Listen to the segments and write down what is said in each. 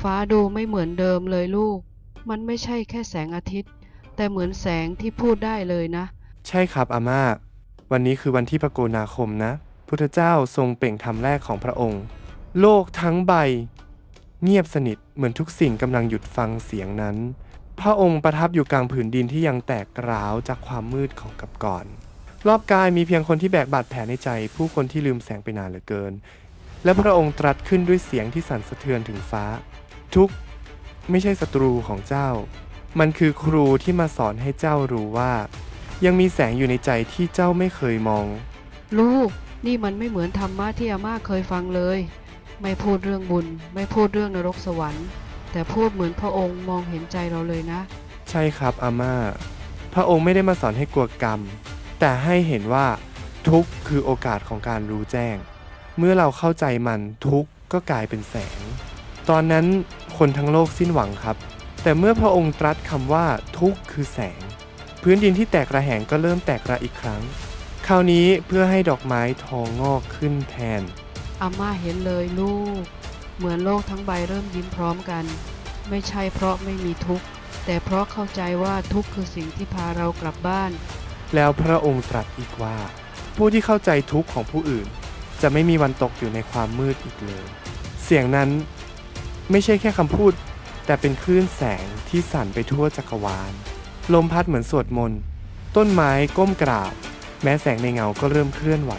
ฟ้าดูไม่เหมือนเดิมเลยลูก มันไม่ใช่แค่แสงอาทิตย์ แต่เหมือนแสงที่พูดได้เลยนะ ใช่ครับอาม่า วันนี้คือวันที่พระโกนาคมนะ พุทธเจ้าทรงเปล่งธรรมแรกของพระองค์ โลกทั้งใบ เงียบสนิทเหมือนทุกสิ่งกำลังหยุดฟังเสียงนั้น พระองค์ประทับอยู่กลางผืนดินที่ยังแตกร้าวจากความมืดของกับก่อน รอบกายมีเพียงคนที่แบกบาดแผลในใจ ผู้คนที่ลืมแสงไปนานเหลือเกิน และพระองค์ตรัสขึ้นด้วยเสียงที่สั่นสะเทือนถึงฟ้า ทุกข์ไม่ใช่ศัตรูของเจ้า มันคือครูที่มาสอนให้เจ้ารู้ว่า ยังมีแสงอยู่ในใจที่เจ้าไม่เคยมอง ลูก นี่มันไม่เหมือนธรรมะที่อาม่าเคยฟังเลย ไม่พูดเรื่องบุญ ไม่พูดเรื่องนรกสวรรค์ แต่พูดเหมือนพระองค์มองเห็นใจเราเลยนะ ใช่ครับอาม่า พระองค์ไม่ได้มาสอนให้กลัวกรรม แต่ให้เห็นว่าทุกข์คือโอกาสของการรู้แจ้ง เมื่อเราเข้าใจมันทุกข์ก็กลายเป็นแสง ตอนนั้นคนทั้งโลกสิ้นหวังครับ แต่เมื่อพระองค์ตรัสคำว่าทุกข์คือแสง พื้นดินที่แตกระแหงก็เริ่มแตกระอีกครั้ง คราวนี้เพื่อให้ดอกไม้ทองงอกขึ้นแทนอาม่าเห็นเลยลูก เหมือนโลกทั้งใบเริ่มยิ้มพร้อมกัน ไม่ใช่เพราะไม่มีทุกข์ แต่เพราะเข้าใจว่าทุกข์คือสิ่งที่พาเรากลับบ้าน แล้วพระองค์ตรัสอีกว่า ผู้ที่เข้าใจทุกข์ของผู้อื่น จะไม่มีวันตกอยู่ในความมืดอีกเลย เสียงนั้นไม่ใช่แค่คำพูด แต่เป็นคลื่นแสงที่สั่นไปทั่วจักรวาล ลมพัดเหมือนสวดมนต์ต้นไม้ก้มกราบ แม้แสงในเงาก็เริ่มเคลื่อนไหว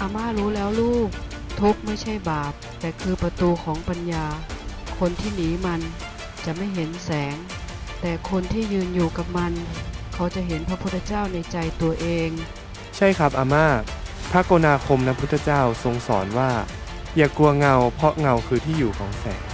อาม่ารู้แล้วลูก ทุกข์ไม่ใช่บาป แต่คือประตูของปัญญา คนที่หนีมันจะไม่เห็นแสง แต่คนที่ยืนอยู่กับมัน เขาจะเห็นพระพุทธเจ้าในใจตัวเอง ใช่ครับอาม่า พระโกนาคมนะพุทธเจ้าทรงสอนว่า อย่ากลัวเงาเพราะเงาคือที่อยู่ของแสง